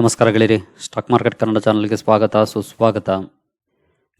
ನಮಸ್ಕಾರ ಗೆಳೆಯರಿ, stock market Kannada ಚಾನಲ್ಗೆ ಸ್ವಾಗತ, ಸುಸ್ವಾಗತ.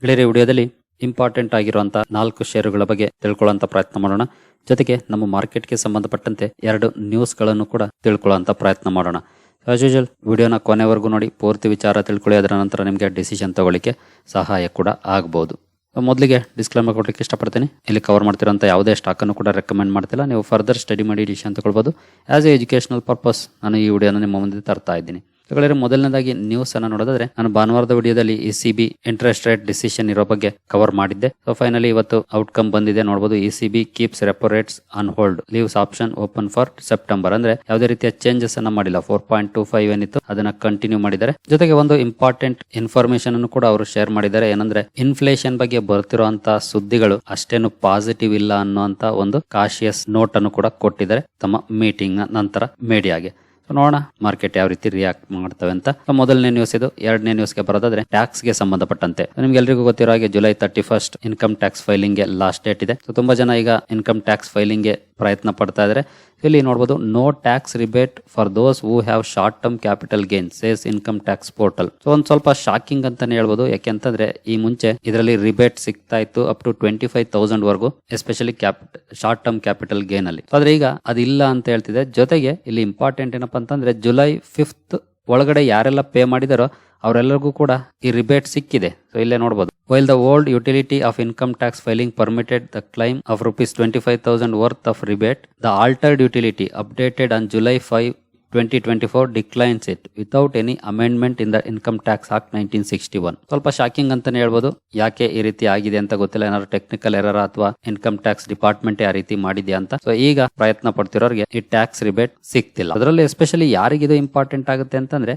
ಗೆಳೆಯರಿ, ವಿಡಿಯೋದಲ್ಲಿ ಇಂಪಾರ್ಟೆಂಟ್ ಆಗಿರುವಂತಹ ನಾಲ್ಕು ಷೇರುಗಳ ಬಗ್ಗೆ ತಿಳ್ಕೊಳ್ಳೋಂಥ ಪ್ರಯತ್ನ ಮಾಡೋಣ. ಜೊತೆಗೆ ನಮ್ಮ ಮಾರ್ಕೆಟ್ಗೆ ಸಂಬಂಧಪಟ್ಟಂತೆ ಎರಡು ನ್ಯೂಸ್ಗಳನ್ನು ಕೂಡ ತಿಳ್ಕೊಳ್ಳೋಂಥ ಪ್ರಯತ್ನ ಮಾಡೋಣ. ಆಸ್ ಯೂಶಲ್ ವಿಡಿಯೋನ ಕೊನೆವರೆಗೂ ನೋಡಿ, ಪೂರ್ತಿ ವಿಚಾರ ತಿಳ್ಕೊಳ್ಳಿ, ಅದರ ನಂತರ ನಿಮಗೆ ಡಿಸಿಷನ್ ತಗೊಳ್ಳಿಕ್ಕೆ ಸಹಾಯ ಕೂಡ ಆಗಬಹುದು ಮೊದಲಿಗೆ ಡಿಸ್ಕ್ಲೇಮರ್ ಕೊಡಲಿಕ್ಕೆ ಇಷ್ಟಪಡ್ತೀನಿ. ಇಲ್ಲಿ ಕವರ್ ಮಾಡ್ತಿರೋಂಥ ಯಾವುದೇ ಸ್ಟಾಕನ್ನು ಕೂಡ ರೆಕಮೆಂಡ್ ಮಾಡ್ತಿಲ್ಲ. ನೀವು ಫರ್ದರ್ ಸ್ಟಡಿ ಮಾಡಿ ಡಿಸಿಷನ್ ತಗೊಳ್ಬೋದು. ಆ್ಯಸ್ ಎ ಎಜುಕೇಷನಲ್ ಪರ್ಪಸ್ ನಾನು ಈ ವಿಡಿಯೋನ ನಿಮ್ಮ ಮುಂದೆ ತರ್ತಾ ಇದ್ದೀನಿ. ಹಾಗಾದ್ರೆ ಮೊದಲನೇದಾಗಿ ನ್ಯೂಸ್ ಅನ್ನ ನೋಡೋದಾದ್ರೆ, ನಾನು ಭಾನುವಾರದ ವಿಡಿಯೋದಲ್ಲಿ E C B interest rate decision ಇರೋ ಬಗ್ಗೆ ಕವರ್ ಮಾಡಿದ್ದೆ. ಸೊ ಫೈನಲಿ ಇವತ್ತು ಔಟ್ಕಮ್ ಬಂದಿದೆ. ನೋಡಬಹುದು E C B keeps repo rates on hold leaves option open for September ಅಂದ್ರೆ ಯಾವುದೇ ರೀತಿಯ ಚೇಂಜಸ್ ಅನ್ನ ಮಾಡಿಲ್ಲ. ಫೋರ್ ಪಾಯಿಂಟ್ ಟೂ ಫೈವ್ ಏನಿತ್ತು, ಅದನ್ನ ಕಂಟಿನ್ಯೂ ಮಾಡಿದ್ದಾರೆ. ಜೊತೆಗೆ ಒಂದು ಇಂಪಾರ್ಟೆಂಟ್ ಇನ್ಫಾರ್ಮೇಶನ್ ಅನ್ನು ಕೂಡ ಅವರು ಶೇರ್ ಮಾಡಿದ್ದಾರೆ. ಏನಂದ್ರೆ ಇನ್ಫ್ಲೇಷನ್ ಬಗ್ಗೆ ಬರ್ತಿರುವಂತಹ ಸುದ್ದಿಗಳು ಅಷ್ಟೇನು ಪಾಸಿಟಿವ್ ಇಲ್ಲ ಅನ್ನುವಂತ ಒಂದು ಕಾಶಿಯಸ್ ನೋಟ್ ಅನ್ನು ಕೂಡ ಕೊಟ್ಟಿದ್ದಾರೆ ತಮ್ಮ ಮೀಟಿಂಗ್ ನಂತರ ಮೀಡಿಯಾಗೆ ನೋಡೋಣ ಮಾರ್ಕೆಟ್ ಯಾವ ರೀತಿ ರಿಯಾಕ್ಟ್ ಮಾಡ್ತವೆ ಅಂತ. ಮೊದಲನೇ ನ್ಯೂಸ್ ಇದು. ಎರಡನೇ ನ್ಯೂಸ್ಗೆ ಬರೋದಾದ್ರೆ ಟ್ಯಾಕ್ಸ್ಗೆ ಸಂಬಂಧಪಟ್ಟಂತೆ. ನಿಮ್ಗೆ ಎಲ್ರಿಗೂ ಗೊತ್ತಿರೋ ಹಾಗೆ July thirty first income tax ಫೈಲಿಂಗ್ಗೆ last date ಇದೆ. ತುಂಬಾ ಜನ ಈಗ ಇನ್ಕಮ್ ಟ್ಯಾಕ್ಸ್ ಫೈಲಿಂಗ್ ಪ್ರಯತ್ನ ಪಡ್ತಾ ಇದ್ದಾರೆ. ಇಲ್ಲಿ ನೋಡ್ಬೋದು no tax rebate for those who have short term capital gain says income tax portal so ಒಂದು ಸ್ವಲ್ಪ ಶಾಕಿಂಗ್ ಅಂತಾನೆ ಹೇಳ್ಬೋದು. ಯಾಕೆಂತಂದ್ರೆ ಈ ಮುಂಚೆ ಇದರಲ್ಲಿ ರಿಬೇಟ್ ಸಿಗ್ತಾ ಇತ್ತು up to twenty five thousand ವರ್ಗೂ especially capital short term capital gain ಅಲ್ಲಿ ಆದ್ರೆ ಈಗ ಅದಿಲ್ಲ ಅಂತ ಹೇಳ್ತಿದೆ. ಜೊತೆಗೆ, ಇಲ್ಲಿ ಇಂಪಾರ್ಟೆಂಟ್ ಏನಪ್ಪಾ ಅಂತಂದ್ರೆ ಜುಲೈ ಫಿಫ್ತ್ ಒಳಗಡೆ ಯಾರೆಲ್ಲ ಪೇ ಮಾಡಿದಾರೋ ಅವರೆಲ್ಲರಿಗೂ ಕೂಡ ಈ ರಿಬೇಟ್ ಸಿಕ್ಕಿದೆ. ಸೊ ಇಲ್ಲೇ ನೋಡಬಹುದು while the old utility of income tax filing permitted the claim of rupees twenty five thousand worth of rebate the altered utility updated on July five twenty twenty four declines it without any amendment in the income tax act nineteen sixty one ಸ್ವಲ್ಪ shocking ಅಂತಾನೆ ಹೇಳ್ಬೋದು. ಯಾಕೆ ಈ ರೀತಿ ಆಗಿದೆ ಅಂತ ಗೊತ್ತಿಲ್ಲ. ಏನಾದ್ರು ಟೆಕ್ನಿಕಲ್ ಎರರ್ ಅಥವಾ ಇನ್ಕಮ್ ಟ್ಯಾಕ್ಸ್ ಡಿಪಾರ್ಟ್ಮೆಂಟ್ ಆ ರೀತಿ ಮಾಡಿದ್ಯಾ ಅಂತ. ಸೊ ಈಗ ಪ್ರಯತ್ನ ಪಡ್ತಿರೋರಿಗೆ ಈ ಟ್ಯಾಕ್ಸ್ ರಿಬೇಟ್ ಸಿಗ್ತಿಲ್ಲ. ಅದರಲ್ಲಿ ಎಸ್ಪೆಷಲಿ ಇದು ಇಂಪಾರ್ಟೆಂಟ್ ಆಗುತ್ತೆ ಅಂತಂದ್ರೆ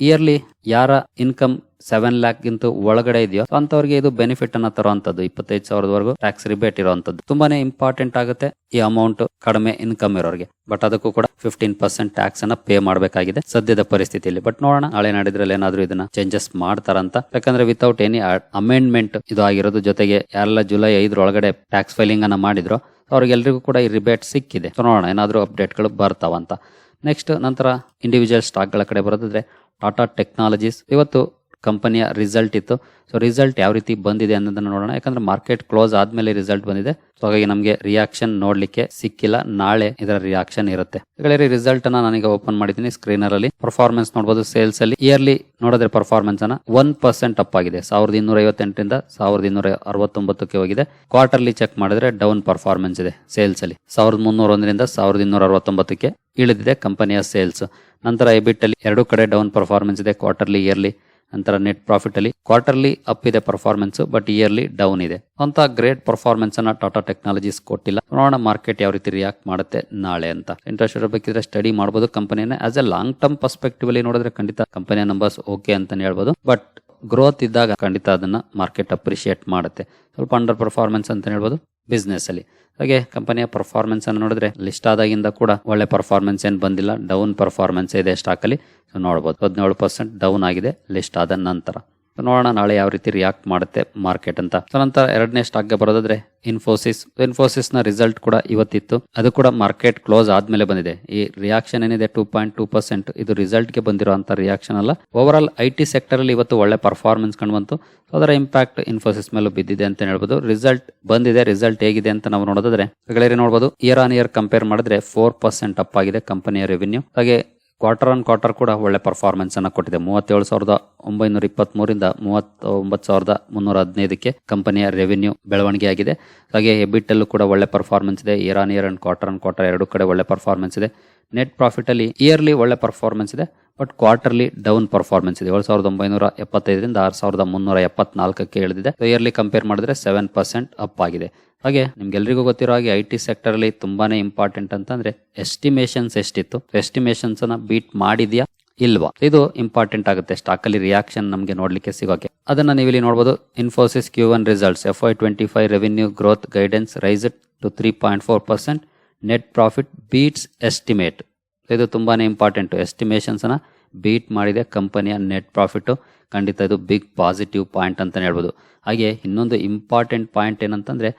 ಇಯರ್ಲಿ ಯಾರ ಇನ್ಕಮ್ ಸೆವೆನ್ ಲ್ಯಾಕ್ ಗಿಂತ ಒಳಗಡೆ ಇದೆಯೋ ಅಂತವ್ರಿಗೆ ಇದು ಬೆನಿಫಿಟ್ ಅನ್ನ ತರುವಂತದ್ದು ಇಪ್ಪತ್ತೈದು ಸಾವಿರದವರೆಗೂ ಟ್ಯಾಕ್ಸ್ ರಿಬೇಟ್ ಇರುವಂತದ್ದು ತುಂಬಾನೇ ಇಂಪಾರ್ಟೆಂಟ್ ಆಗುತ್ತೆ ಈ ಅಮೌಂಟ್ ಕಡಿಮೆ ಇನ್ಕಮ್ ಇರೋರಿಗೆ. ಬಟ್ ಅದಕ್ಕೂ ಕೂಡ ಫಿಫ್ಟೀನ್ ಪರ್ಸೆಂಟ್ ಟ್ಯಾಕ್ಸ್ ಅನ್ನ ಪೇ ಮಾಡಬೇಕಾಗಿದೆ ಸದ್ಯದ ಪರಿಸ್ಥಿತಿಯಲ್ಲಿ. ಬಟ್ ನೋಡೋಣ, ಹಳೆ ನಾಡಿದ್ರಲ್ಲಿ ಏನಾದ್ರೂ ಇದನ್ನ ಚೇಂಜಸ್ ಮಾಡ್ತಾರಂತ. ಯಾಕಂದ್ರೆ ವಿತೌಟ್ ಎನಿ ಅಮೆಂಡ್ಮೆಂಟ್ ಇದು ಆಗಿರೋದು, ಜೊತೆಗೆ ಯಾರೆಲ್ಲ ಜುಲೈ ಐದರೊಳಗಡೆ ಟ್ಯಾಕ್ಸ್ ಫೈಲಿಂಗ್ ಅನ್ನ ಮಾಡಿದ್ರು, ಅವ್ರಿಗೆಲ್ರಿಗೂ ಕೂಡ ಈ ರಿಬೇಟ್ ಸಿಕ್ಕಿದೆ. ನೋಡೋಣ, ಏನಾದರೂ ಅಪ್ಡೇಟ್ಗಳು ಬರ್ತಾವಂತ. ನೆಕ್ಸ್ಟ್ ನಂತರ ಇಂಡಿವಿಜುವಲ್ ಸ್ಟಾಕ್ಗಳ ಕಡೆ ಬರೋದಾದ್ರೆ ಟಾಟಾ ಟೆಕ್ನಾಲಜೀಸ್ ಇವತ್ತು ಕಂಪನಿಯ ರಿಸಲ್ಟ್ ಇತ್ತು. ಸೊ ರಿಸಲ್ಟ್ ಯಾವ ರೀತಿ ಬಂದಿದೆ ಅನ್ನೋದನ್ನ ನೋಡೋಣ. ಯಾಕಂದ್ರೆ ಮಾರ್ಕೆಟ್ ಕ್ಲೋಸ್ ಆದ್ಮೇಲೆ ರಿಸಲ್ಟ್ ಬಂದಿದೆ. ಸೊ ಹಾಗಾಗಿ ನಮಗೆ ರಿಯಾಕ್ಷನ್ ನೋಡ್ಲಿಕ್ಕೆ ಸಿಕ್ಕಿಲ್ಲ. ನಾಳೆ ಇದರ ರಿಯಾಕ್ಷನ್ ಇರುತ್ತೆ. ರಿಸಲ್ಟ್ ಅನ್ನ ನಾನೀಗ ಓಪನ್ ಮಾಡಿದ್ದೀನಿ ಸ್ಕ್ರೀನರ್ ಅಲ್ಲಿ. ಪರ್ಫಾರ್ಮೆನ್ಸ್ ನೋಡಬಹುದು ಸೇಲ್ಸ್ ಅಲ್ಲಿ. ಇಯರ್ಲಿ ನೋಡಿದ್ರೆ ಪರ್ಫಾರ್ಮೆನ್ಸ್ ಅನ್ನ ಒನ್ ಪರ್ಸೆಂಟ್ ಅಪ್ ಆಗಿದೆ. ಸಾವಿರದ ಇನ್ನೂರ ಐವತ್ತೆಂಟರಿಂದ ಸಾವಿರದ ಇನ್ನೂರ ಅರವತ್ತೊಂಬತ್ತಕ್ಕೆ ಹೋಗಿದೆ. ಕ್ವಾರ್ಟರ್ಲಿ ಚೆಕ್ ಮಾಡಿದ್ರೆ ಡೌನ್ ಪರ್ಫಾರ್ಮೆನ್ಸ್ ಇದೆ ಸೇಲ್ಸ್ ಅಲ್ಲಿ. ಸಾವಿರದ ಮುನ್ನೂರ ಒಂದರಿಂದ ಸಾವಿರದ ಇನ್ನೂರ ಅರವತ್ತೊಂಬತ್ತಕ್ಕೆ ಇಳಿದಿದೆ ಕಂಪನಿಯ ಸೇಲ್ಸ್ ನಂತರ ಎಬಿಟ್ ಅಲ್ಲಿ ಎರಡು ಕಡೆ ಡೌನ್ ಪರ್ಫಾರ್ಮೆನ್ಸ್ ಇದೆ. ಕ್ವಾರ್ಟರ್ಲಿ ಇಯರ್ಲಿ ನಂತರ ನೆಟ್ ಪ್ರಾಫಿಟ್ ಅಲ್ಲಿ ಕ್ವಾರ್ಟರ್ಲಿ ಅಪ್ ಇದೆ ಪರ್ಫಾರ್ಮೆನ್ಸ್ ಬಟ್ ಇಯರ್ಲಿ ಡೌನ್ ಇದೆ. ಅಂತ ಗ್ರೇಟ್ ಪರ್ಫಾರ್ಮೆನ್ಸ್ ಅನ್ನ ಟಾಟಾ ಟೆಕ್ನಾಲಜೀಸ್ ಕೊಟ್ಟಿಲ್ಲ. ನೋಡೋಣ ಮಾರ್ಕೆಟ್ ಯಾವ ರೀತಿ ರಿಯಾಕ್ಟ್ ಮಾಡುತ್ತೆ ನಾಳೆ ಅಂತ. ಇಂಟ್ರೆಸ್ಟ್ ಇರಬೇಕಿದ್ರೆ ಸ್ಟಡಿ ಮಾಡಬಹುದು ಕಂಪನಿಯನ್ನ. As a long term perspective ಅಲ್ಲಿ ನೋಡಿದ್ರೆ ಖಂಡಿತ ಕಂಪನಿಯ ನಂಬರ್ಸ್ ಓಕೆ ಅಂತಾನೆ ಹೇಳ್ಬೋದು. ಬಟ್ ಗ್ರೋತ್ ಇದ್ದಾಗ ಖಂಡಿತ ಅದನ್ನ ಮಾರ್ಕೆಟ್ ಅಪ್ರಿಶಿಯೇಟ್ ಮಾಡುತ್ತೆ. ಸ್ವಲ್ಪ ಅಂಡರ್ ಪರ್ಫಾರ್ಮೆನ್ಸ್ ಅಂತ ಹೇಳ್ಬೋದು. ಬಿಸ್ನೆಸ್ ಅಲ್ಲಿ. ಹಾಗೆ ಕಂಪನಿಯ ಪರ್ಫಾರ್ಮೆನ್ಸ್ ಅನ್ನು ನೋಡಿದ್ರೆ ಲಿಸ್ಟ್ ಆದಾಗಿಂದ ಕೂಡ ಒಳ್ಳೆ ಪರ್ಫಾರ್ಮೆನ್ಸ್ ಏನು ಬಂದಿಲ್ಲ. ಡೌನ್ ಪರ್ಫಾರ್ಮೆನ್ಸ್ ಇದೆ ಸ್ಟಾಕ್ ಅಲ್ಲಿ. ಸೊ ನೋಡಬಹುದು ಹದಿನೇಳು ಪರ್ಸೆಂಟ್ ಡೌನ್ ಆಗಿದೆ ಲಿಸ್ಟ್ ಆದ ನಂತರ. ನೋಡೋಣ ನಾಳೆ ಯಾವ ರೀತಿ ರಿಯಾಕ್ಟ್ ಮಾಡುತ್ತೆ ಮಾರ್ಕೆಟ್ ಅಂತ. ನಂತರ ಎರಡನೇ ಸ್ಟಾಕ್ಗೆ ಬರೋದಾದ್ರೆ ಇನ್ಫೋಸಿಸ್ ಇನ್ಫೋಸಿಸ್ನ ರಿಸಲ್ಟ್ ಕೂಡ ಇವತ್ತಿತ್ತು. ಅದು ಕೂಡ ಮಾರ್ಕೆಟ್ ಕ್ಲೋಸ್ ಆದ್ಮೇಲೆ ಬಂದಿದೆ. ಈ ರಿಯಾಕ್ಷನ್ ಏನಿದೆ? ಟೂ ಪಾಯಿಂಟ್ ಟೂ ಪರ್ಸೆಂಟ್ ಇದು ರಿಸಲ್ಟ್ಗೆ ಬಂದಿರುವಂತ ರಿಯಾಕ್ಷನ್ ಅಲ್ಲ. Over all I T sector ಅಲ್ಲಿ ಇವತ್ತು ಒಳ್ಳೆ ಪರ್ಫಾರ್ಮೆನ್ಸ್ ಕಂಡು ಬಂತು. ಅದರ ಇಂಪ್ಯಾಕ್ಟ್ ಇನ್ಫೋಸಿಸ್ ಮೇಲೂ ಬಿದ್ದಿದೆ ಅಂತ ಹೇಳ್ಬೋದು. ರಿಸಲ್ಟ್ ಬಂದಿದೆ. ರಿಸಲ್ಟ್ ಹೇಗಿದೆ ಅಂತ ನಾವು ನೋಡೋದಾದ್ರೆ ನೋಡಬಹುದು ಇಯರ್ ಆನ್ ಇಯರ್ ಕಂಪೇರ್ ಮಾಡಿದ್ರೆ ಫೋರ್ ಪರ್ಸೆಂಟ್ ಅಪ್ ಆಗಿದೆ ಕಂಪನಿಯ ರೆವಿನ್ಯೂ ಹಾಗೆ ಕ್ವಾರ್ಟರ್ ಆನ್ ಕ್ವಾರ್ಟರ್ ಕೂಡ ಒಳ್ಳೆ ಪರ್ಫಾರ್ಮೆನ್ಸ್ ಅನ್ನ ಕೊಟ್ಟಿದೆ. ಮೂವತ್ತೇಳು ಸಾವಿರದ ಒಂಬೈನೂರ ಇಪ್ಪತ್ತ್ ಮೂರಿಂದ ಮೂವತ್ತೊಂಬತ್ತು ಸಾವಿರದ ಮುನ್ನೂರ ಹದಿನೈದಕ್ಕೆ ಕಂಪನಿಯ ರೆವಿನ್ಯೂ ಬೆಳವಣಿಗೆ ಆಗಿದೆ ಹಾಗೆ ಎಬಿಟಲ್ಲೂ ಕೂಡ ಒಳ್ಳೆ ಪರ್ಫಾರ್ಮೆನ್ಸ್ ಇದೆ. Year on year and quarter on quarter ಎರಡು ಕಡೆ ಒಳ್ಳೆ ಪರ್ಫಾರ್ಮೆನ್ಸ್ ಇದೆ. ನೆಟ್ ಪ್ರಾಫಿಟಲ್ಲಿ ಇಯರ್ಲಿ ಒಳ್ಳೆ ಪರ್ಫಾರ್ಮೆನ್ಸ್ ಇದೆ. ಬಟ್ ಕ್ವಾರ್ಟರ್ಲಿ ಡೌನ್ ಪರ್ಫಾರ್ಮೆನ್ಸ್ ಇದೆ. ಏಳು ಸಾವಿರದ ಒಂಬೈನೂರ ಎಪ್ಪತ್ತೈದರಿಂದ ಆರು ಸಾವಿರದ ಮುನ್ನೂರ ಎಪ್ಪತ್ನಾಲ್ಕಕ್ಕೆ ಇಳಿದಿದೆ ಇಯರ್ಲಿ ಕಂಪೇರ್ ಮಾಡಿದ್ರೆ ಸೆವೆನ್ ಪರ್ಸೆಂಟ್ ಅಪ್ ಆಗಿದೆ. ಹಾಗೆ ನಿಮ್ಗೆಲ್ರಿಗೂ ಗೊತ್ತಿರೋ ಹಾಗೆ ಐ ಟಿ ಸೆಕ್ಟರ್ ಅಲ್ಲಿ ತುಂಬಾನೇ ಇಂಪಾರ್ಟೆಂಟ್ ಅಂತಂದ್ರೆ ಎಸ್ಟಿಮೇಷನ್ಸ್ ಎಷ್ಟಿತ್ತು? ಎಸ್ಟಿಮೇಷನ್ಸ್ ಅನ್ನ ಬೀಟ್ ಮಾಡಿದ್ಯಾ? ಇಲ್ವಾ? ಇದು ಇಂಪಾರ್ಟೆಂಟ್ ಆಗುತ್ತೆ. ಸ್ಟಾಕ್ ಅಲ್ಲಿ ರಿಯಾಕ್ಷನ್ ನಮಗೆ ನೋಡ್ಲಿಕ್ಕೆ ಸಿಗೋಕೆ. ಅದನ್ನ ನೀವು ಇಲ್ಲಿ ನೋಡಬಹುದು Infosys Q one results F I twenty five revenue growth guidance raise to three point four percent net profit beats estimate ಇದು ತುಂಬಾ ಇಂಪಾರ್ಟೆಂಟ್ ಎಸ್ಟಿಮೇಷನ್ಸನ್ನು ಬೀಟ್ ಮಾಡಿದೆ ಕಂಪನಿಯ ನೆಟ್ ಪ್ರಾಫಿಟ್ಟು ಖಂಡಿತ ಇದು ಬಿಗ್ ಪಾಸಿಟಿವ್ ಪಾಯಿಂಟ್ ಅಂತಲೇ ಹೇಳ್ಬೋದು. ಹಾಗೆ ಇನ್ನೊಂದು ಇಂಪಾರ್ಟೆಂಟ್ ಪಾಯಿಂಟ್ ಏನಂತಂದ್ರೆ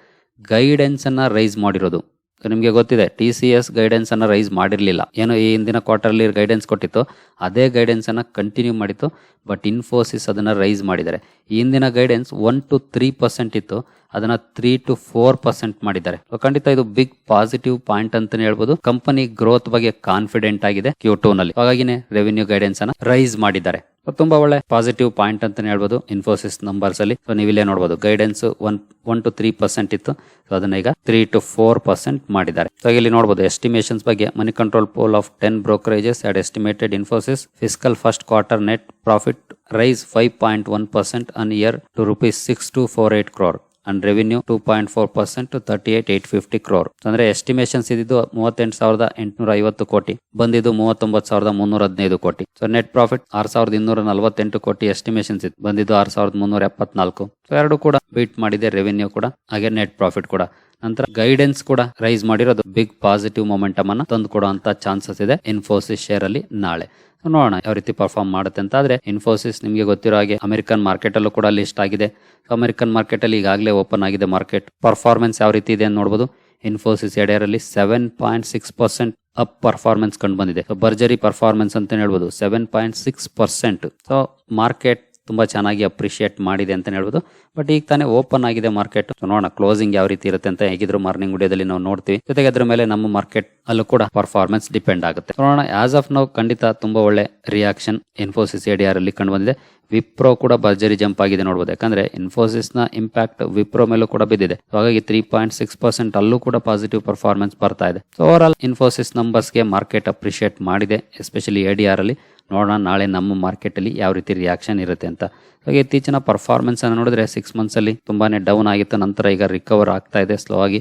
ಗೈಡೆನ್ಸ್ ಅನ್ನ ರೈಸ್ ಮಾಡಿರೋದು. ನಿಮಗೆ ಗೊತ್ತಿದೆ ಟಿ ಸಿ ಎಸ್ ಗೈಡೆನ್ಸ್ ಅನ್ನ ರೈಸ್ ಮಾಡಿರಲಿಲ್ಲ. ಏನು ಈ ಹಿಂದಿನ ಕ್ವಾರ್ಟರ್ಲಿ ಗೈಡೆನ್ಸ್ ಕೊಟ್ಟಿತ್ತು, ಅದೇ ಗೈಡೆನ್ಸ್ ಅನ್ನ ಕಂಟಿನ್ಯೂ ಮಾಡಿತ್ತು ಬಟ್ ಇನ್ಫೋಸಿಸ್ ಅದನ್ನ ರೈಸ್ ಮಾಡಿದ್ದಾರೆ. ಈ ಹಿಂದಿನ guidance one two three percent ಇತ್ತು, ಅದನ್ನ ತ್ರೀ ಟು ಫೋರ್ ಪರ್ಸೆಂಟ್ ಮಾಡಿದ್ದಾರೆ. ಖಂಡಿತ ಇದು ಬಿಗ್ ಪಾಸಿಟಿವ್ ಪಾಯಿಂಟ್ ಅಂತಾನೆ ಹೇಳ್ಬೋದು. ಕಂಪನಿ ಗ್ರೋತ್ ಬಗ್ಗೆ ಕಾನ್ಫಿಡೆಂಟ್ ಆಗಿದೆ ಕ್ಯೂ ಟೂ ನಲ್ಲಿ. ಹಾಗಾಗಿನೇ ರೆವಿನ್ಯೂ ಗೈಡೆನ್ಸ್ ಅನ್ನ ರೈಸ್ ಮಾಡಿದ್ದಾರೆ. ತುಂಬಾ ಒಳ್ಳೆ ಪಾಸಿಟಿವ್ ಪಾಯಿಂಟ್ ಅಂತಾನೆ ಹೇಳ್ಬೋದು ಇನ್ಫೋಸಿಸ್ ನಂಬರ್ಸ್ ಅಲ್ಲಿ. ಸೊ ನೀವಿಲ್ಲೇ ನೋಡಬಹುದು guidance one one two three percent ಇತ್ತು. ಸೊ ಅದನ್ನ ಈಗ ತ್ರೀ ಟು ಫೋರ್ ಪರ್ಸೆಂಟ್ ಮಾಡಿದ್ದಾರೆ. ಸೊ ಇಲ್ಲಿ ನೋಡಬಹುದು ಎಸ್ಟಿಮೇಷನ್ಸ್ ಬಗ್ಗೆ money control poll of ten brokerages at estimated Infosys fiscal first quarter net profit rise five point one percent on year to rupees six two four eight crore and revenue two point four percent thirty eight eight fifty crore ಅಂದ್ರೆ estimations ಇದ್ದಿದ್ದು ಮೂವತ್ತೆಂಟು ಸಾವಿರದ ಎಂಟುನೂರ ಐವತ್ತು ಕೋಟಿ, ಬಂದಿದ್ದು ಮೂವತ್ತೊಂಬತ್ತು ಸಾವಿರದ ಮುನ್ನೂರ ಹದಿನೈದು ಕೋಟಿ. ಸೊ ನೆಟ್ ಪ್ರಾಫಿಟ್ ಆರು ಸಾವಿರದ ಇನ್ನೂರ ನಲವತ್ತೆಂಟು ಕೋಟಿ ಎಸ್ಟಿಮೇಷನ್ಸ್ ಇತ್ತು, ಬಂದಿದ್ದು ಆರು ಸಾವಿರದ ಮುನ್ನೂರ ಎಪ್ಪತ್ನಾಲ್ಕು. ಸೊ ಎರಡು ಕೂಡ ಬೀಟ್ ಮಾಡಿದೆ ರೆವಿನ್ಯೂ ಕೂಡ, ಹಾಗೆ ನೆಟ್ ಪ್ರಾಫಿಟ್ ಕೂಡ. ನಂತರ ಗೈಡೆನ್ಸ್ ಕೂಡ ರೈಸ್ ಮಾಡಿರೋದು ಬಿಗ್ ಪಾಸಿಟಿವ್ ಮೊಮೆಂಟಮ್ ಅನ್ನ ತಂದು ಕೊಡುವಂತ ಚಾನ್ಸಸ್ ಇದೆ ಇನ್ಫೋಸಿಸ್ ಶೇರ್ ಅಲ್ಲಿ ನಾಳೆ. ನೋಡೋಣ ಯಾವ ರೀತಿ ಪರ್ಫಾರ್ಮ್ ಮಾಡುತ್ತೆ ಅಂತ. ಆದ್ರೆ ಇನ್ಫೋಸಿಸ್ ನಿಮಗೆ ಗೊತ್ತಿರೋ ಹಾಗೆ ಅಮೆರಿಕನ್ ಮಾರ್ಕೆಟ್ ಅಲ್ಲೂ ಕೂಡ ಲಿಸ್ಟ್ ಆಗಿದೆ. ಅಮೆರಿಕನ್ ಮಾರ್ಕೆಟ್ ಅಲ್ಲಿ ಈಗಾಗಲೇ ಓಪನ್ ಆಗಿದೆ ಮಾರ್ಕೆಟ್ ಪರ್ಫಾರ್ಮೆನ್ಸ್ ಯಾವ ರೀತಿ ಇದೆ ಅಂತ ನೋಡಬಹುದು Infosys ಎಡೆಯರಲ್ಲಿ seven point six percent up performance ಕಂಡು ಬಂದಿದೆ. ಬರ್ಜರಿ ಪರ್ಫಾರ್ಮೆನ್ಸ್ ಅಂತ ಹೇಳ್ಬೋದು. Seven point six percent so market ತುಂಬಾ ಚೆನ್ನಾಗಿ ಅಪ್ರಿಷಿಯೇಟ್ ಮಾಡಿದೆ ಅಂತಲೇ ಹೇಳ್ಬೋದು. ಬಟ್ ಈಗ ತಾನೇ ಓಪನ್ ಆಗಿದೆ ಮಾರ್ಕೆಟ್ ನೋಡೋಣ ಕ್ಲೋಸಿಂಗ್ ಯಾವ ರೀತಿ ಇರುತ್ತೆ ಅಂತ ಹೇಗಿದ್ರು ಮಾರ್ನಿಂಗ್ ವಿಡಿಯೋದಲ್ಲಿ ನಾವು ನೋಡ್ತೀವಿ. ಜೊತೆಗೆ ಅದ್ರ ಮೇಲೆ ನಮ್ಮ ಮಾರ್ಕೆಟ್ ಅಲ್ಲೂ ಕೂಡ ಪರ್ಫಾರ್ಮೆನ್ಸ್ ಡಿಪೆಂಡ್ ಆಗುತ್ತೆ. ನೋಡೋಣ ಆಸ್ ಆಫ್ ನೌ ಖಂಡಿತ ತುಂಬಾ ಒಳ್ಳೆ ರಿಯಾಕ್ಷನ್ ಇನ್ಫೋಸಿಸ್ ಎಡಿಆರ್ ಅಲ್ಲಿ ಕಂಡು ಬಂದಿದೆ. ವಿಪ್ರೋ ಕೂಡ ಭರ್ಜರಿ ಜಂಪ್ ಆಗಿದೆ ನೋಡಬಹುದು ಯಾಕಂದ್ರೆ ಇನ್ಫೋಸಿಸ್ನ ಇಂಪ್ಯಾಕ್ಟ್ ವಿಪ್ರೋ ಮೇಲೂ ಕೂಡ ಬಿದ್ದಿದೆ. ಹಾಗಾಗಿ ತ್ರೀ ಪಾಯಿಂಟ್ ಸಿಕ್ಸ್ ಪರ್ಸೆಂಟ್ ಅಲ್ಲೂ ಕೂಡ ಪಾಸಿಟಿವ್ ಪರ್ಫಾರ್ಮೆನ್ಸ್ ಬರ್ತಾ ಇದೆ. ಸೊ ಓವರ್ ಆಲ್ ಇನ್ಫೋಸಿಸ್ ನಂಬರ್ಸ್ಗೆ ಮಾರ್ಕೆಟ್ ಅಪ್ರಿಷಿಯೇಟ್ ಮಾಡಿದೆ ಎಸ್ಪೆಷಲಿ ಎಡಿಆರ್ ಅಲ್ಲಿ. ನೋಡೋಣ, ನಾಳೆ ನಮ್ಮ ಮಾರ್ಕೆಟಲ್ಲಿ ಯಾವ ರೀತಿ ರಿಯಾಕ್ಷನ್ ಇರುತ್ತೆ ಅಂತ. ಹಾಗೆ ಇತ್ತೀಚಿನ ಪರ್ಫಾರ್ಮೆನ್ಸ್ ಅನ್ನು ನೋಡಿದ್ರೆ ಸಿಕ್ಸ್ ಮಂತ್ಸಲ್ಲಿ ತುಂಬಾ ಡೌನ್ ಆಗಿತ್ತು, ನಂತರ ಈಗ ರಿಕವರ್ ಆಗ್ತಾ ಇದೆ ಸ್ಲೋ ಆಗಿ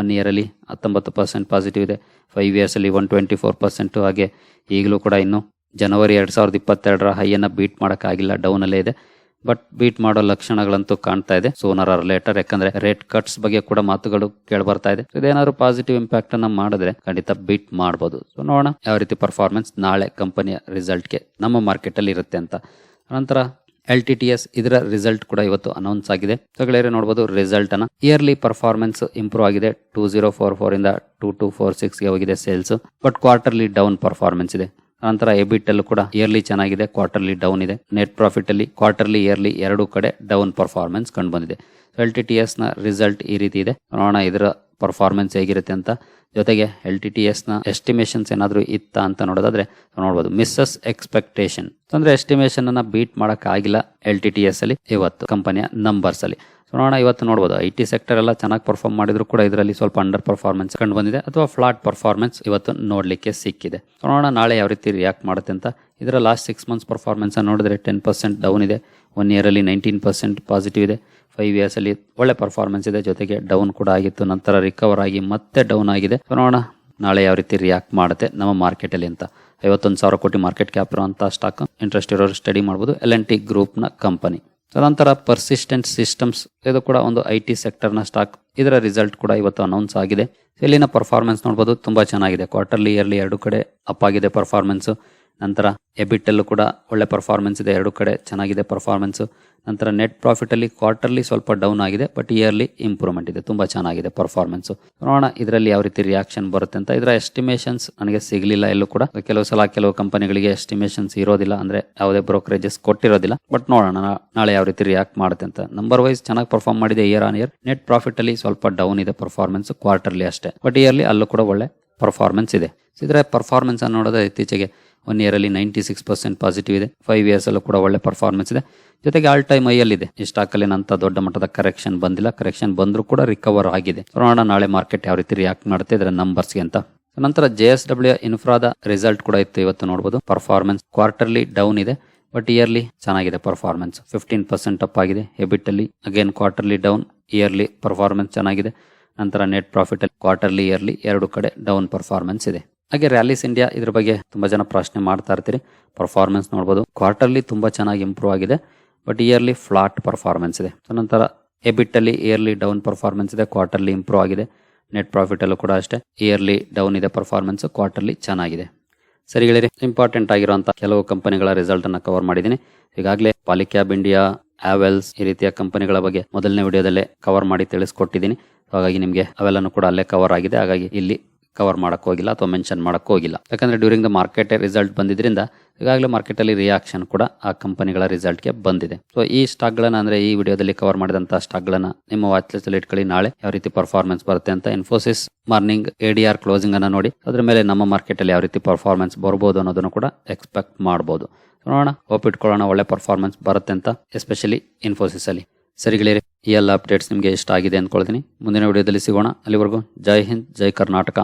ಒನ್ ಇಯರಲ್ಲಿ ಹತ್ತೊಂಬತ್ತು ಪರ್ಸೆಂಟ್ ಪಾಸಿಟಿವ್ ಇದೆ. ಫೈವ್ ಇಯರ್ಸಲ್ಲಿ ಒನ್ ಟ್ವೆಂಟಿ ಫೋರ್ ಪರ್ಸೆಂಟು ಹಾಗೆ ಈಗಲೂ ಕೂಡ ಇನ್ನು ಜನವರಿ ಎರಡು ಸಾವಿರದ ಇಪ್ಪತ್ತೆರಡರ ಹೈಯನ್ನು ಬೀಟ್ ಮಾಡೋಕ್ಕಾಗಿಲ್ಲ ಡೌನಲ್ಲೇ ಇದೆ. ಬಟ್ ಬೀಟ್ ಮಾಡೋ ಲಕ್ಷಣಗಳಂತೂ ಕಾಣ್ತಾ ಇದೆ. ಸೋನರ್ ಆರ್ ಲೇಟರ್ ಯಾಕಂದ್ರೆ ರೇಟ್ ಕಟ್ಸ್ ಬಗ್ಗೆ ಕೂಡ ಮಾತುಗಳು ಕೇಳಿ ಬರ್ತಾ ಇದೆ. ಇದೇನಾದ್ರು ಪಾಸಿಟಿವ್ ಇಂಪ್ಯಾಕ್ಟ್ ಅನ್ನ ಮಾಡಿದ್ರೆ ಖಂಡಿತ ಬೀಟ್ ಮಾಡಬಹುದು ಸೊ ನೋಡೋಣ ಯಾವ ರೀತಿ ಪರ್ಫಾರ್ಮೆನ್ಸ್ ನಾಳೆ ಕಂಪನಿಯ ರಿಸಲ್ಟ್ಗೆ ನಮ್ಮ ಮಾರ್ಕೆಟ್ ಅಲ್ಲಿ ಇರುತ್ತೆ ಅಂತ. ನಂತರ ಎಲ್ ಟಿ ಟಿ ಎಸ್ ಇದರ ರಿಸಲ್ಟ್ ಕೂಡ ಇವತ್ತು ಅನೌನ್ಸ್ ಆಗಿದೆ. ಸೊ ನೋಡಬಹುದು ರಿಸಲ್ಟ್ ಅನ್ನ ಇಯರ್ಲಿ ಪರ್ಫಾರ್ಮೆನ್ಸ್ ಇಂಪ್ರೂವ್ ಆಗಿದೆ. ಟೂ ಜೀರೋ ಫೋರ್ ಫೋರ್ ಇಂದ ಟೂ ಟೂ ಫೋರ್ ಸಿಕ್ಸ್ಗೆ ಹೋಗಿದೆ sales but quarterly down performance ಇದೆ. ನಂತರ ಎಬಿಟ್ ಅಲ್ಲೂ ಕೂಡ ಇಯರ್ಲಿ ಚೆನ್ನಾಗಿದೆ ಕ್ವಾರ್ಟರ್ಲಿ ಡೌನ್ ಇದೆ. ನೆಟ್ ಪ್ರಾಫಿಟ್ ಅಲ್ಲಿ ಕ್ವಾರ್ಟರ್ಲಿ ಇಯರ್ಲಿ ಎರಡು ಕಡೆ ಡೌನ್ ಪರ್ಫಾರ್ಮೆನ್ಸ್ ಕಂಡು ಬಂದಿದೆ. ಎಲ್ ಟಿ ಟಿ ಎಸ್ನ ರಿಸಲ್ಟ್ ಈ ರೀತಿ ಇದೆ. ನೋಡೋಣ ಇದರ ಪರ್ಫಾರ್ಮೆನ್ಸ್ ಹೇಗಿರುತ್ತೆ ಅಂತ. ಜೊತೆಗೆ ಎಲ್ ಟಿ ಟಿ ಎಸ್ನ ಎಸ್ಟಿಮೇಷನ್ಸ್ ಏನಾದರೂ ಇತ್ತ ಅಂತ ನೋಡೋದಾದ್ರೆ ನೋಡ್ಬೋದು. ಮಿಸ್ಸಸ್ ಎಕ್ಸ್ಪೆಕ್ಟೇಷನ್ ಅಂದ್ರೆ ಎಸ್ಟಿಮೇಷನ್ ಅನ್ನ ಬೀಟ್ ಮಾಡೋಕ್ಕಾಗಿಲ್ಲ ಎಲ್ ಟಿ ಟಿ ಎಸ್ ಅಲ್ಲಿ, ಇವತ್ತು ಕಂಪನಿಯ ನಂಬರ್ಸ್ ಅಲ್ಲಿ. ನೋಡೋಣ, ಇವತ್ತು ನೋಡ್ಬೋದು. ಐ ಟಿ ಸೆಕ್ಟರ್ ಎಲ್ಲ ಚೆನ್ನಾಗಿ ಪರ್ಫಾರ್ಮ್ ಮಾಡಿದ್ರು ಕೂಡ ಇದರಲ್ಲಿ ಸ್ವಲ್ಪ ಅಂಡರ್ ಪರ್ಫಾರ್ಮೆನ್ಸ್ ಕಂಡು ಬಂದಿದೆ, ಅಥವಾ ಫ್ಲಾಟ್ ಪರ್ಫಾರ್ಮೆನ್ಸ್ ಇವತ್ತು ನೋಡಲಿಕ್ಕೆ ಸಿಕ್ಕಿದೆ. ನೋಡೋಣ, ನಾಳೆ ಯಾವ ರೀತಿ ರಿಯಾಕ್ಟ್ ಮಾಡುತ್ತೆ ಅಂತ. ಇದರ ಲಾಸ್ಟ್ ಸಿಕ್ಸ್ ಮಂತ್ಸ್ ಪರ್ಫಾರ್ಮೆನ್ಸ್ ನೋಡಿದ್ರೆ ಟೆನ್ ಪರ್ಸೆಂಟ್ ಡೌನ್ ಇದೆ. ಒನ್ ಇಯರಲ್ಲಿ ನೈನ್ಟೀನ್ ಪರ್ಸೆಂಟ್ ಪಾಸಿಟಿವ್ ಇದೆ. ಫೈವ್ ಇಯರ್ಸ್ ಅಲ್ಲಿ ಒಳ್ಳೆ ಪರ್ಫಾರ್ಮೆನ್ಸ್ ಇದೆ. ಜೊತೆಗೆ ಡೌನ್ ಕೂಡ ಆಗಿತ್ತು. ನಂತರ ರಿಕವರ್ ಆಗಿ ಮತ್ತೆ ಡೌನ್ ಆಗಿದೆ. ನೋಡೋಣ. ನಾಳೆ ಯಾವ ರೀತಿ ರಿಯಾಕ್ಟ್ ಮಾಡುತ್ತೆ ನಮ್ಮ ಮಾರ್ಕೆಟ್ ಅಲ್ಲಿ ಅಂತ. ಐವತ್ತೊಂದು ಸಾವಿರ ಕೋಟಿ ಮಾರ್ಕೆಟ್ ಕ್ಯಾಪ್ ಇರುವಂತಹ ಸ್ಟಾಕ್ ಇಂಟ್ರೆಸ್ಟ್ ಇರೋರು ಸ್ಟಡಿ ಮಾಡಬಹುದು ಎಲ್ ಎನ್ ಟಿ ಗ್ರೂಪ್ನ ಕಂಪನಿ ನಂತರ ಪರ್ಸಿಸ್ಟೆಂಟ್ ಸಿಸ್ಟಮ್ಸ್ ಇದು ಕೂಡ ಒಂದು ಐ ಟಿ ಸೆಕ್ಟರ್ನ ಸ್ಟಾಕ್ ಇದರ ರಿಸಲ್ಟ್ ಕೂಡ ಇವತ್ತು ಅನೌನ್ಸ್ ಆಗಿದೆ. ಇಲ್ಲಿನ ಪರ್ಫಾರ್ಮೆನ್ಸ್ ನೋಡಬಹುದು ತುಂಬಾ ಚೆನ್ನಾಗಿದೆ. ಕ್ವಾರ್ಟರ್ಲಿ ಇಯರ್ಲಿ ಎರಡು ಕಡೆ ಅಪ್ ಆಗಿದೆ ಪರ್ಫಾರ್ಮೆನ್ಸ್ ನಂತರ ಎಬಿಟಲ್ಲೂ ಕೂಡ ಒಳ್ಳೆ ಪರ್ಫಾರ್ಮೆನ್ಸ್ ಇದೆ, ಎರಡು ಕಡೆ ಚೆನ್ನಾಗಿದೆ ಪರ್ಫಾರ್ಮೆನ್ಸು ನಂತರ ನೆಟ್ ಪ್ರಾಫಿಟಲ್ಲಿ ಕ್ವಾರ್ಟರ್ಲಿ ಸ್ವಲ್ಪ ಡೌನ್ ಆಗಿದೆ ಬಟ್ ಇಯರ್ಲಿ ಇಂಪ್ರೂವ್ಮೆಂಟ್ ಇದೆ, ತುಂಬ ಚೆನ್ನಾಗಿದೆ ಪರ್ಫಾರ್ಮೆನ್ಸು ನೋಡೋಣ ಇದರಲ್ಲಿ ಯಾವ ರೀತಿ ರಿಯಾಕ್ಷನ್ ಬರುತ್ತೆ ಅಂತ. ಇದರ ಎಸ್ಟಿಮೇಷನ್ಸ್ ನನಗೆ ಸಿಗಲಿಲ್ಲ ಎಲ್ಲೂ ಕೂಡ. ಕೆಲವು ಸಲ ಕೆಲವು ಕಂಪನಿಗಳಿಗೆ ಎಸ್ಟಿಮೇಷನ್ಸ್ ಇರೋದಿಲ್ಲ, ಅಂದರೆ ಯಾವುದೇ ಬ್ರೋಕರೇಜಸ್ ಕೊಟ್ಟಿರೋದಿಲ್ಲ. ಬಟ್ ನೋಡೋಣ ನಾಳೆ ಯಾವ ರೀತಿ ರಿಯಾಕ್ಟ್ ಮಾಡುತ್ತೆ ಅಂತ. ನಂಬರ್ ವೈಸ್ ಚೆನ್ನಾಗಿ ಪರ್ಫಾರ್ಮ್ ಮಾಡಿದೆ ಇಯರ್ ಆನ್ ಇಯರ್ ನೆಟ್ ಪ್ರಾಫಿಟಲ್ಲಿ ಸ್ವಲ್ಪ ಡೌನ್ ಇದೆ ಪರ್ಫಾರ್ಮೆನ್ಸ್ ಕ್ವಾರ್ಟರ್ಲಿ ಅಷ್ಟೇ. ಬಟ್ ಇಯರ್ಲಿ ಅಲ್ಲೂ ಕೂಡ ಒಳ್ಳೆ ಪರ್ಫಾರ್ಮೆನ್ಸ್ ಇದೆ. ಇದರ ಪರ್ಫಾರ್ಮೆನ್ಸ್ ನೋಡೋದು ಇತ್ತೀಚೆಗೆ ಒನ್ ಇಯರ್ ಅಲ್ಲಿ ನೈಂಟಿ ಸಿಕ್ಸ್ ಪರ್ಸೆಂಟ್ ಪಾಸಿಟಿವ್ ಇದೆ. ಫೈವ್ ಇಯರ್ಸ್ ಅಲ್ಲೂ ಕೂಡ ಒಳ್ಳೆ ಪರ್ಫಾರ್ಮೆನ್ಸ್ ಇದೆ. ಜೊತೆಗೆ ಆಲ್ ಟೈಮ್ ಇದೆ ಈ ಸ್ಟಾಕ್ ಅಲ್ಲಿ ಅಂತ ದೊಡ್ಡ ಮಟ್ಟದ ಕರೆಕ್ಷನ್ ಬಂದಿಲ್ಲ. ಕರೆಕ್ಷನ್ ಬಂದರೂ ಕೂಡ ರಿಕವರ್ ಆಗಿದೆ. ನೋಡೋಣ ನಾಳೆ ಮಾರ್ಕೆಟ್ ಯಾವ ರೀತಿ ರಿಯಾಕ್ಟ್ ಮಾಡುತ್ತೆ ಇದರ ನಂಬರ್ಸ್ಗೆ ಅಂತ. ನಂತರ ಜೆ ಎಸ್ ಡಬ್ಲ್ಯೂ ಇನ್ಫ್ರಾದ ರಿಸಲ್ಟ್ ಕೂಡ ಇತ್ತು ಇವತ್ತು ನೋಡಬಹುದು ಪರ್ಫಾರ್ಮೆನ್ಸ್ ಕ್ವಾರ್ಟರ್ಲಿ ಡೌನ್ ಇದೆ. ಬಟ್ ಇಯರ್ಲಿ ಚೆನ್ನಾಗಿದೆ ಪರ್ಫಾರ್ಮೆನ್ಸ್ ಫಿಫ್ಟೀನ್ ಪರ್ಸೆಂಟ್ ಅಪ್ ಆಗಿದೆ. ಹೆಬಿಟಲ್ಲಿ again quarterly down yearly performance ಚೆನ್ನಾಗಿದೆ. ನಂತರ ನೆಟ್ ಪ್ರಾಫಿಟ್ ಕ್ವಾರ್ಟರ್ಲಿ ಇಯರ್ಲಿ ಎರಡು ಕಡೆ ಡೌನ್ ಪರ್ಫಾರ್ಮೆನ್ಸ್ ಇದೆ. ಹಾಗೆ ರ್ಯಾಲೀಸ್ ಇಂಡಿಯಾ ಇದ್ರ ಬಗ್ಗೆ ತುಂಬಾ ಜನ ಪ್ರಶ್ನೆ ಮಾಡ್ತಾ ಇರ್ತೀರಿ. ಪರ್ಫಾರ್ಮೆನ್ಸ್ ನೋಡ್ಬೋದು. ಕ್ವಾರ್ಟರ್ಲಿ ತುಂಬಾ ಚೆನ್ನಾಗಿ ಇಂಪ್ರೂವ್ ಆಗಿದೆ. ಬಟ್ ಇಯರ್ಲಿ ಫ್ಲಾಟ್ ಪರ್ಫಾರ್ಮೆನ್ಸ್ ಇದೆ. ಸೊ ನಂತರ ಎಬಿಟ್ ಅಲ್ಲಿ ಇಯರ್ಲಿ ಡೌನ್ ಪರ್ಫಾರ್ಮೆನ್ಸ್ ಇದೆ. ಕ್ವಾರ್ಟರ್ಲಿ ಇಂಪ್ರೂವ್ ಆಗಿದೆ. ನೆಟ್ ಪ್ರಾಫಿಟಲ್ಲೂ ಕೂಡ ಅಷ್ಟೇ. ಇಯರ್ಲಿ ಡೌನ್ ಇದೆ ಪರ್ಫಾರ್ಮೆನ್ಸ್ ಕ್ವಾರ್ಟರ್ಲಿ ಚೆನ್ನಾಗಿದೆ. ಸರಿ ಹೇಳಿರಿ ಇಂಪಾರ್ಟೆಂಟ್ ಆಗಿರುವಂಥ ಕೆಲವು ಕಂಪನಿಗಳ ರಿಸಲ್ಟ್ ಅನ್ನ ಕವರ್ ಮಾಡಿದ್ದೀನಿ. ಈಗಾಗಲೇ ಪಾಲಿಕ್ಯಾಬ್ ಇಂಡಿಯಾ ಆವೆಲ್ಸ್ ಈ ರೀತಿಯ ಕಂಪನಿಗಳ ಬಗ್ಗೆ ಮೊದಲನೇ ವಿಡಿಯೋದಲ್ಲೇ ಕವರ್ ಮಾಡಿ ತಿಳಿಸ್ಕೊಟ್ಟಿದ್ದೀನಿ. ಹಾಗಾಗಿ ನಿಮಗೆ ಅವೆಲ್ಲನೂ ಕೂಡ ಅಲ್ಲೇ ಕವರ್ ಆಗಿದೆ. ಹಾಗಾಗಿ ಇಲ್ಲಿ ಕವರ್ ಮಾಡಕ್ ಹೋಗಿಲ್ಲ ಅಥವಾ ಮೆನ್ಷನ್ ಮಾಡಕ್ ಹೋಗಿಲ್ಲ. ಯಾಕಂದ್ರೆ ಡ್ಯೂರಿಂಗ್ ದ ಮಾರ್ಕೆಟ್ ರಿಸಲ್ಟ್ ಬಂದಿದ್ರಿಂದ ಈಗಾಗಲೇ ಮಾರ್ಕೆಟ್ ಅಲ್ಲಿ ರಿಯಾಕ್ಷನ್ ಕೂಡ ಆ ಕಂಪನಿಗಳ ರಿಸಲ್ಟ್ಗೆ ಬಂದಿದೆ. ಸೊ ಈ ಸ್ಟಾಕ್ ಗಳನ್ನ ಅಂದ್ರೆ ಈ ವಿಡಿಯೋದಲ್ಲಿ ಕವರ್ ಮಾಡಿದಂತಹ ಸ್ಟಾಕ್ ಗಳನ್ನ ನಿಮ್ಮ ವಾಚ್ ಲಿಸ್ಟ್ ಅಲ್ಲಿ ಇಟ್ಕೊಳ್ಳಿ. ನಾಳೆ ಯಾವ ರೀತಿ ಪರ್ಫಾರ್ಮೆನ್ಸ್ ಬರುತ್ತೆ ಅಂತ Infosys morning a ADR closing ಅನ್ನ ನೋಡಿ. ಅದ್ರ ಮೇಲೆ ನಮ್ಮ ಮಾರ್ಕೆಟ್ ಅಲ್ಲಿ ಯಾವ ರೀತಿ ಪರ್ಫಾರ್ಮೆನ್ಸ್ ಬರ್ಬೋದು ಅನ್ನೋದನ್ನು ಕೂಡ ಎಕ್ಸ್ಪೆಕ್ಟ್ ಮಾಡಬಹುದು ನೋಡೋಣ. ಹೋಪ್ ಇಟ್ಕೊಳ್ಳೋಣ ಒಳ್ಳೆ ಪರ್ಫಾರ್ಮೆನ್ಸ್ ಬರುತ್ತೆ ಅಂತ ಎಸ್ಪೆಷಲಿ ಇನ್ಫೋಸಿಸ್ ಅಲ್ಲಿ. ಸರಿ ಗೆಳೆಯರೆ, ಈ ಎಲ್ಲ ಅಪ್ಡೇಟ್ಸ್ ನಿಮಗೆ ಇಷ್ಟ ಆಗಿದೆ ಅಂದ್ಕೊಳ್ತೀನಿ. ಮುಂದಿನ ವಿಡಿಯೋದಲ್ಲಿ ಸಿಗೋಣ. ಅಲ್ಲಿವರೆಗೂ ಜೈ ಹಿಂದ್, ಜೈ ಕರ್ನಾಟಕ.